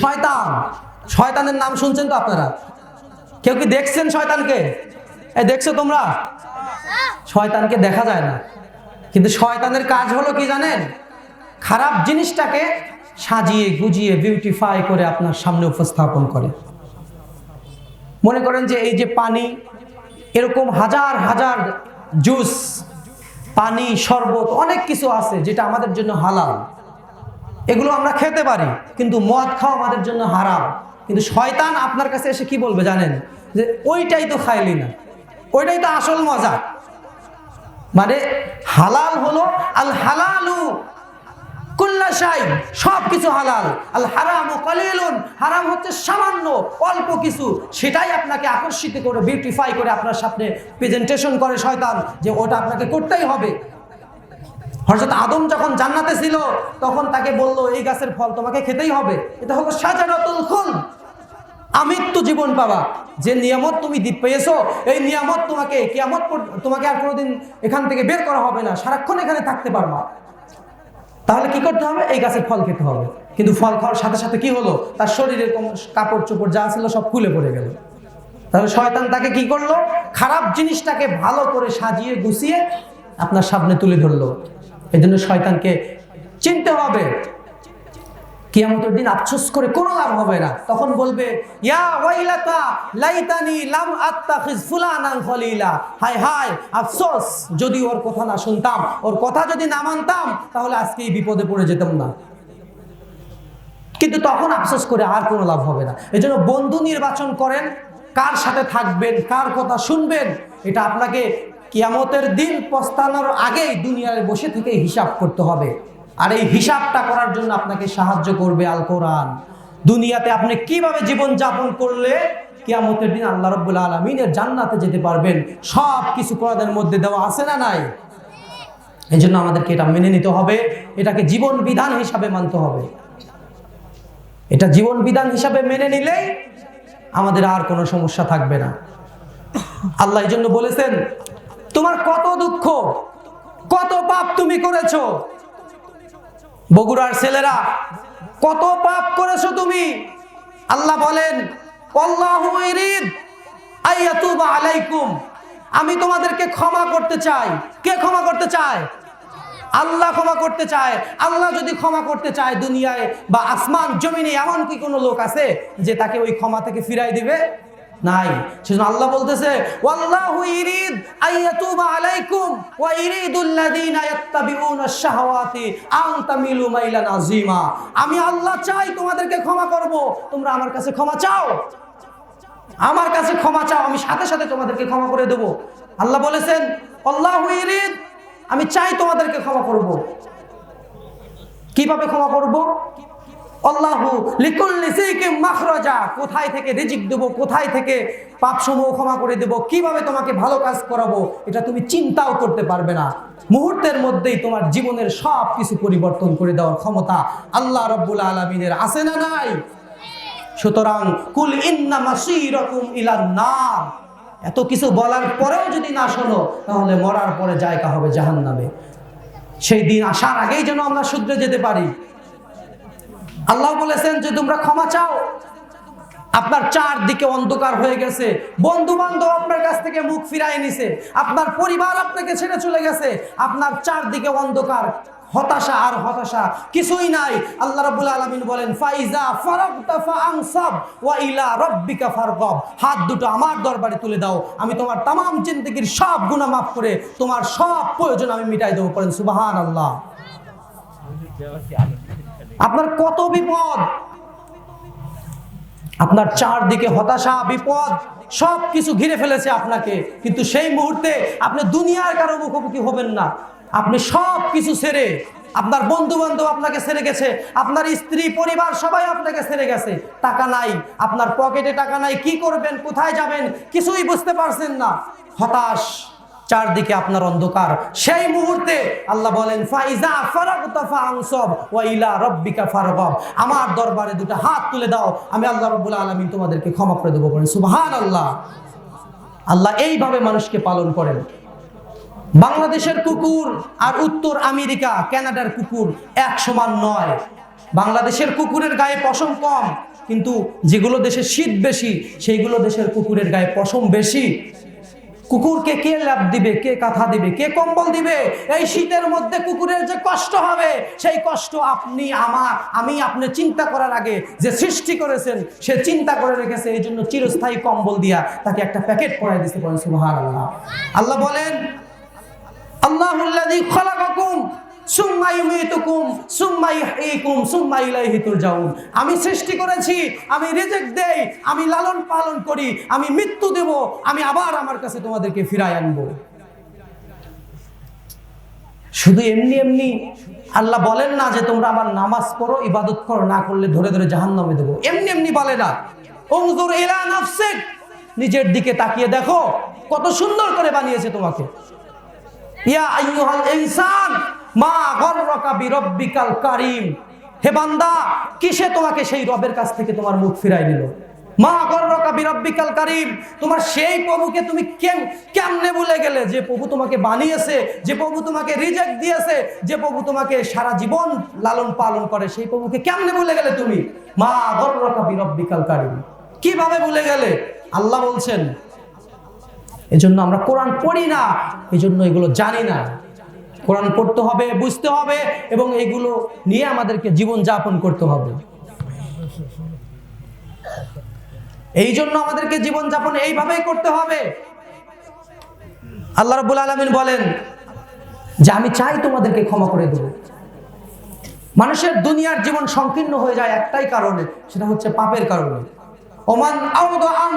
শয়তান। শয়তানের নাম শুনছেন তো আপনারা? কেউ কি দেখছেন শয়তানকে? এই দেখছ তোমরা? শয়তানকে দেখা যায় না। কিন্তু শয়তানের কাজ হলো কি জানেন? খারাপ জিনিসটাকে সাজিয়ে গুজিয়ে বিউটিফাই করে আপনার সামনে উপস্থাপন করে। মনে করেন যে এই যে পানি, এরকম হাজার হাজার জুস পানি, শরবত, অনেক কিছু আছে যেটা আমাদের জন্য হালাল। এগুলো আমরা খেতে পারি, কিন্তু মদ খাওয়া আমাদের জন্য হারাম। কিন্তু শয়তান আপনার কাছে এসে কি বলবে জানেন? যে ওইটাই তো খাইলি না, ওইটাই তো আসল মজা। মানে হালাল হলো আল হালালু কুল্লা শাই সব কিছু হালাল। আল হারাম ও কালিলুন, হারাম হচ্ছে সামান্য অল্প কিছু। সেটাই আপনাকে আকর্ষিত করে বিউটিফাই করে আপনার সামনে প্রেজেন্টেশন করে শয়তান, যে ওটা আপনাকে করতেই হবে। হযরত আদম যখন জান্নাতে ছিল, তখন তাকে বলল, এই গাছের ফল তোমাকে খেতেই হবে। এটা হলো সাজারাতুল খুল আমৃত্যু জীবন পাবা। যে নিয়ামত তুমি দ্বীপ পেয়েছ, এই নিয়ামত তোমাকে কিয়ামত তোমাকে আর কোনোদিন এখান থেকে বের করা হবে না। সারাক্ষণ এখানে থাকতে পারবা। তাহলে কি করতে হবে? এই গাছের ফল খেতে হবে। কিন্তু ফল খাওয়ার সাথে সাথে কি হলো? তার শরীরের কাপড় চোপড় যা ছিল সব খুলে পড়ে গেল। তাহলে শয়তান তাকে কি করল? খারাপ জিনিসটাকে ভালো করে সাজিয়ে গুছিয়ে আপনার সামনে তুলে ধরলো। এই জন্য শয়তানকে চিনতে হবে। কিয়ামতের দিন আফসোস করে কোনো লাভ হবে না। তখন বলবে, ইয়া ওয়াইলাতা লাইতানি লাম আত্তাখিজ ফুলানান খলিলা। হায় হায়, আফসোস। যদি ওর কথা না শুনতাম, ওর কথা যদি না মানতাম, তাহলে আজকে এই বিপদে পড়ে যেতাম না। কিন্তু তখন আফসোস করে আর কোনো লাভ হবে না। এই জন্য বন্ধু নির্বাচন করেন, কার সাথে থাকবেন, কার কথা শুনবেন, এটা আপনাকে কিয়ামতের দিন পস্তানোর আগেই দুনিয়ায় বসে থেকে হিসাব করতে হবে। আর এই হিসাবটা করার জন্য আপনাকে সাহায্য করবে আল কোরআন। দুনিয়াতে আপনি কীভাবে জীবন যাপন করলে কিয়ামতের দিন আল্লাহ রব্বুল আলমিনের জান্নাতে যেতে পারবেন? সব কিছু কোরআনের মধ্যে দেওয়া আছে না নাই? এই জন্য আমাদেরকে এটা মেনে নিতে হবে। এটাকে জীবন বিধান হিসাবে মানতে হবে। এটা জীবন বিধান হিসাবে মেনে নিলেই আমাদের আর কোনো সমস্যা থাকবে না। আল্লাহ এই জন্য বলেছেন তোমার কত দুঃখ, কত পাপ তুমি করেছ? বগুড়ার ছেলেরা, কত পাপ করেছ তুমি? আল্লাহ বলেন আলাইকুম। আমি তোমাদেরকে ক্ষমা করতে চাই। কে ক্ষমা করতে চায়? আল্লাহ ক্ষমা করতে চায়। আল্লাহ যদি ক্ষমা করতে চায় দুনিয়ায় বা আসমান, জমিনে, এমন কি কোনো লোক আছে যে তাকে ওই ক্ষমা থেকে ফিরাই দিবে? নাই। সেজন্য আল্লাহ বলতেছে, ওয়াল্লাহু ইরিদ আইয়াতুবা আলাইকুম ওয়া ইরিদুল্লাযীনা ইয়াত্তাবিউনা আশ-শাহাওয়াতি আন তামিলু মাইলান আযীমা। আমি আল্লাহ চাই তোমাদেরকে ক্ষমা করব। তোমরা আমার কাছে ক্ষমা চাও। আমার কাছে ক্ষমা চাও, আমি সাথে সাথে তোমাদেরকে ক্ষমা করে দেব। আল্লাহ বলেছেন আল্লাহু ইরিদ আমি চাই তোমাদেরকে ক্ষমা করব। কীভাবে ক্ষমা করব? আল্লাহু লিকুল্লি সিকিম মাখরাজা। কোথায় থেকে রিজিক দেব, কোথায় থেকে পাপসমূহ ক্ষমা করে দেব, কীভাবে তোমাকে ভালো কাজ করাবো, এটা তুমি চিন্তাও করতে পারবে না। মুহূর্তের মধ্যেই তোমার জীবনের সব কিছু পরিবর্তন করে দেওয়ার ক্ষমতা আল্লাহ রব্বুল আলমিনের আছে না নাই? সুতরাং, কুল ইন্না মাসিরাকুম ইলান নার। এত কিছু বলার পরেও যদি না শোনো, তাহলে মরার পরে জায়গা হবে জাহান্নামে। সেই দিন আসার আগেই যেন আমরা শুধরে যেতে পারি। আল্লাহ বলেছেন যে তোমরা ক্ষমা চাও। আপনার চারদিকে অন্ধকার হয়ে গেছে। বন্ধু বান্ধব আপনার কাছ থেকে মুখ ফিরাই নিছে। আপনার পরিবার আপনাকে ছেড়ে চলে গেছে। আপনার চারদিকে অন্ধকার, হতাশা আর হতাশা কিছুই নাই। আল্লাহ রাব্বুল আলামিন বলেন, ফাইজা ফারাগতা ফাআনসাব ওয়া ইলা রাব্বিকা ফারগাব। হাত দুটো আমার দরবারে তুলে দাও। আমি তোমার তামাম জিন্দেগীর সব গুনাহ মাফ করে তোমার সব প্রয়োজন আমি মিটাই দেবো। করেন সুবহানাল্লাহ। আপনার কত বিপদ? আপনার চারদিকে হতাশা, বিপদ সব কিছু ঘিরে ফেলেছে আপনাকে। কিন্তু সেই মুহূর্তে আপনি দুনিয়ার কারও মুখোমুখি হবেন না। আপনি সব কিছু ছেড়ে আপনার বন্ধু বান্ধব আপনাকে ছেড়ে গেছে, আপনার স্ত্রী, পরিবার, সবাই আপনাকে ছেড়ে গেছে। টাকা নাই, আপনার পকেটে টাকা নাই, কি করবেন, কোথায় যাবেন, কিছুই বুঝতে পারছেন না। হতাশ। চারদিকে আপনার অন্ধকার। সেই মুহূর্তে আল্লাহ বলেন, ফাইজা ফারাগতা ফাআনসাব ওয়া ইলা রাব্বিকা ফারগাব। আমার দরবারে দুটো হাত তুলে দাও। আমি আল্লাহ রাব্বুল আলামিন তোমাদেরকে ক্ষমা করে দেবো বলেন, সুবহানাল্লাহ। আল্লাহ আল্লাহ এইভাবে মানুষকে পালন করেন। বাংলাদেশের কুকুর আর উত্তর আমেরিকা, কানাডার কুকুর এক সমান নয়। বাংলাদেশের কুকুরের গায়ে পশম কম, কিন্তু যেগুলো দেশে শীত বেশি, সেইগুলো দেশের কুকুরের গায়ে পশম বেশি। কুকুরকে কে ল্যাপ দিবে, কে কাঁথা দিবে, কে কম্বল দিবে? এই শীতের মধ্যে কুকুরের যে কষ্ট হবে, সেই কষ্ট আপনি আমার, আমি আপনি চিন্তা করার আগে যে সৃষ্টি করেছেন, সে চিন্তা করে রেখেছে, এই জন্য চিরস্থায়ী কম্বল দিয়া তাকে একটা প্যাকেট পরাই দিতে পারেন সুবাহ আল্লাহ আল্লাহ বলেন, আল্লাহুল্লাযী খোলা সুম্মা আমি সৃষ্টি করেছি, আমি রিজেক্ট দেই, আমি লালন পালন করি, আমি মৃত্যু দেব, আমি আবার আমার কাছে তোমাদেরকে ফিরায় আনব। শুধু এমনি এমনি আল্লাহ বলেন না যে তোমরা আমার নামাজ পড়ো, ইবাদত করো, না করলে ধরে ধরে জাহান্নামে দেবো। এমনি এমনি বলে না। উনজুর ইলা নাফসিক, নিজের দিকে তাকিয়ে দেখো, কত সুন্দর করে বানিয়েছে তোমাকে। ইয়া আইয়ুহাল ইনসান মা গররাকা বিরব্বিকাল কারীম। হে কিসে তোমাকে সেই রবের কাছ থেকে তোমার মুখ ফিরাই দিল মা গররাকা বিরব্বিকাল কারীম, তোমার সেই প্রভুকে তুমি কেম কেমনে ভুলে গেলে? যে প্রভু তোমাকে বানিয়েছে, যে প্রভু তোমাকে রিজেক্ট দিয়েছে, যে প্রভু তোমাকে সারা জীবন লালন পালন করে, সেই প্রভুকে কেমনে ভুলে গেলে তুমি? মা গররাকা বিরব্বিকাল কারিম। কীভাবে ভুলে গেলে? আল্লাহ বলছেন, এজন্য আমরা কোরআন পড়ি না, এজন্য এগুলো জানি না। কোরআন পড়তে হবে, বুঝতে হবে এবং এগুলো নিয়ে আমাদেরকে জীবন যাপন করতে হবে। এই জন্য আমাদেরকে জীবন যাপন এইভাবেই করতে হবে। আল্লাহ রবুল আলমিন বলেন যে, আমি চাই তোমাদেরকে ক্ষমা করে দেবো। মানুষের দুনিয়ার জীবন সংকীর্ণ হয়ে যায় একটাই কারণে, সেটা হচ্ছে পাপের কারণে। ওমান আউদা আন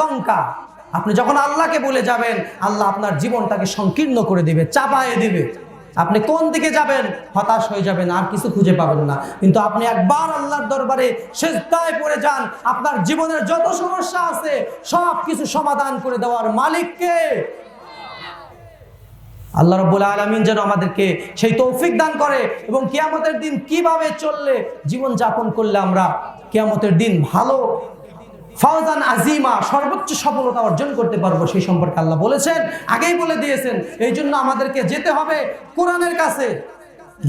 দঙ্কা আপনি যখন আল্লাহকে বলে যাবেন, আল্লাহ আপনার জীবনটাকে সংকীর্ণ করে দিবে, চাপায়ে দিবে। আপনি কোন দিকে যাবেন? হতাশ হয়ে যাবেন, আর কিছু খুঁজে পাবেন না। কিন্তু আপনি একবার আল্লাহর দরবারে সেজদায় পড়ে যান, আপনার জীবনের যত সমস্যা আছে, সব কিছু সমাধান করে দেওয়ার মালিককে। আল্লাহ রব্বুল আলমিন যেন আমাদেরকে সেই তৌফিক দান করে এবং কিয়ামতের দিন কীভাবে চললে জীবন যাপন করলে আমরা কিয়ামতের দিন ভালো ফাওজান আজিমা সর্বোচ্চ সফলতা অর্জন করতে পারব সেই সম্পর্কে আল্লাহ বলেছেন। আগেই বলে দিয়েছেন, এই জন্য আমাদেরকে যেতে হবে কোরআনের কাছে।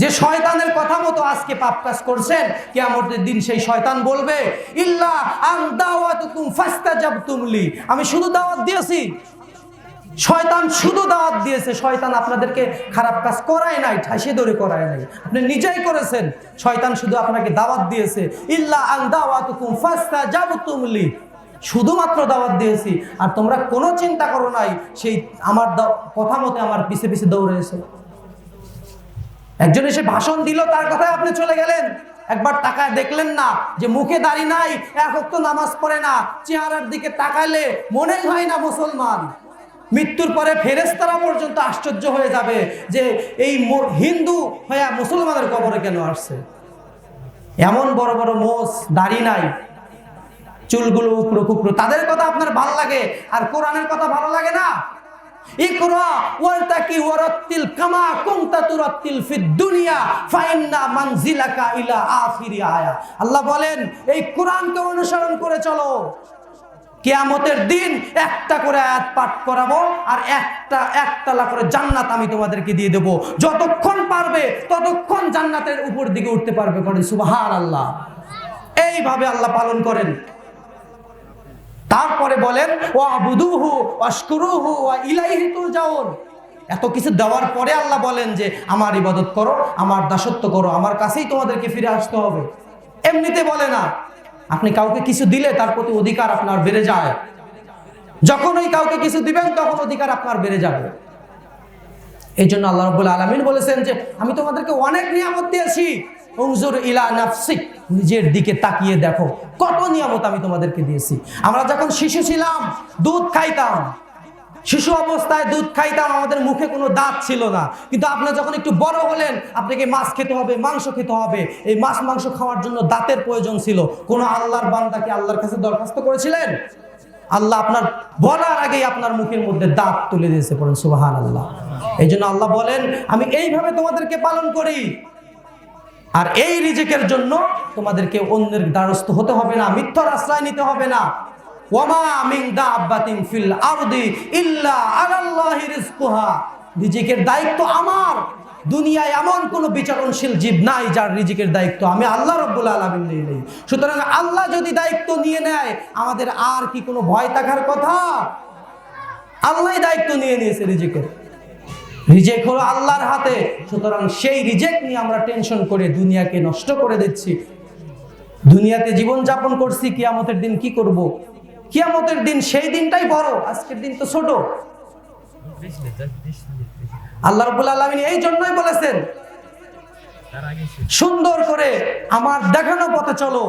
যে শয়তানের কথা মতো আজকে পাপ কাজ করছেন, কিয়ামতের দিন সেই শয়তান বলবে, ইল্লা আন দাওয়াতুকুম ফাস্তাজাবতুমলি আমি শুধু দাওয়াত দিয়েছি শয়তান শুধু দাওয়াত দিয়েছে, শয়তান আপনাদেরকে খারাপ কাজ করায় নাই ঠাসে ধরে করায় নাই। আপনি নিজেই করেছেন, শয়তান শুধু আপনাকে দাওয়াত দিয়েছে। ইল্লা আন দাওয়াতুকুম ফাস্তাজাবতুমলি শুধুমাত্র দাওয়াত দিয়েছি, আর তোমরা কোনো চিন্তা করো নাই, সেই আমার কথা মতে আমার পিছে পিছে দৌড়ে এসে একজন এসে ভাষণ দিল, তার কথায় আপনি চলে গেলেন। একবার তাকায় দেখলেন না, যে মুখে দাড়ি নাই, এক নামাজ পড়ে না, চেহারার দিকে তাকালে মনেই হয় না মুসলমান। মৃত্যুর পরে ফেরেস্তারা পর্যন্ত আশ্চর্য হয়ে যাবে যে এই হিন্দু হয়ে মুসলমানের কবরে কেন আসছে? এমন বড় বড় মোষ, দাড়ি নাই, চুলগুলো উপরো কুকরো তাদের কথা আপনার ভালো লাগে, আর কোরআনের কথা ভালো লাগে না? আল্লাহ বলেন, এই কোরআনকে অনুসরণ করে চলো। কেয়ামতের দিন একটা করে আয়াত পাঠ করাবো আর একটা, একতলা করে জান্নাত আমি তোমাদেরকে দিয়ে দেবো। যতক্ষণ পারবে, ততক্ষণ জান্নাতের উপর দিকে উঠতে পারবে করেন সুবাহান আল্লাহ এইভাবে আল্লাহ পালন করেন। তারপরে বলেন ও আবুদুহু অস্করুহু ইলাইহি তুরজাউন। এত কিছু দেওয়ার পরে আল্লাহ বলেন যে, আমার ইবাদত করো, আমার দাসত্ব করো, আমার কাছেই তোমাদেরকে ফিরে আসতে হবে। এমনিতে বলে না। আপনি কাউকে কিছু দিলে তার প্রতি অধিকার আপনার বেড়ে যায়। যখন ওই কাউকে কিছু দিবেন, তখন অধিকার আপনার বেড়ে যাবে। এই জন্য আল্লাহ রবুল আলমিন বলেছেন যে, আমি তোমাদেরকে অনেক নিয়ামত দিয়েছি। ইলা নাফসিক, নিজের দিকে তাকিয়ে দেখো। কত নিয়ামত আমি তোমাদেরকে দিয়েছি। আমরা যখন শিশু ছিলাম, দুধ খাইতাম। শিশু অবস্থায় দুধ খাইতাম, আমাদের মুখে কোনো দাঁত ছিল না। কিন্তু আপনার যখন একটু বড় হলেন, আপনাকে মাছ খেতে হবে, মাংস খেতে হবে। এই মাছ মাংস খাওয়ার জন্য দাঁতের প্রয়োজন ছিল। কোনো আল্লাহর বান্দাকে আল্লাহর কাছে দরখাস্ত করেছিলেন? আল্লাহ আপনার বলার আগেই আপনার মুখের মধ্যে দাঁত তুলে দিয়েছে পড়েন সুবাহান আল্লাহ এই জন্য আল্লাহ বলেন, আমি এইভাবে তোমাদেরকে পালন করি। আর এই রিজেকের জন্য তোমাদেরকে অন্যের দ্বারস্থ হতে হবে না, মিথ্যার আশ্রয় নিতে হবে না। ওয়ামা মিন দাব্বাতিন ফিল আরদি ইল্লা আলাল্লাহি রিজকুহা। রিজিকের দায়িত্ব আমার। দুনিয়ায় এমন কোনো বিচারণশীল জীব নাই যার রিজিকের দায়িত্ব আমি আল্লাহ রব্বুল আলমিন নিয়ে নেই। সুতরাং আল্লাহ যদি দায়িত্ব নিয়ে নেয়, আমাদের আর কি কোনো ভয় থাকার কথা? আল্লাহ দায়িত্ব নিয়ে নিয়েছে রিজিকের। রিজেক হলো আল্লাহর হাতে। সুতরাং সেই রিজেক নিয়ে আমরা টেনশন করে দুনিয়াকে নষ্ট করে দিচ্ছি। দুনিয়াতে জীবন যাপন করছি, কিয়ামতের দিন কি করব। কিয়ামতের দিন সেই দিনটাই বড়, আজকের দিন তো ছোট। আল্লাহ রবুল আলমিন এই জন্যই বলেছেন, সুন্দর করে আমার দেখানো পথে চলো।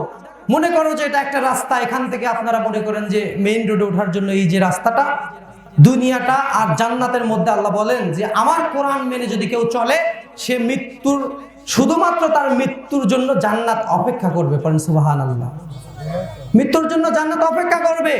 মনে করো যে এটা একটা রাস্তা, এখান থেকে আপনারা মনে করেন যে মেইন রোডে ওঠার জন্য এই যে রাস্তাটা, দুনিয়াটা আর জান্নাতের মধ্যে আল্লাহ বলেন যে আমার কোরআন মেনে যদি কেউ চলে, সে মৃত্যুর, শুধুমাত্র তার মৃত্যুর জন্য জান্নাত অপেক্ষা করবে। পরেন সুবাহান আল্লাহ মৃত্যুর জন্য জান্নাত অপেক্ষা করবে।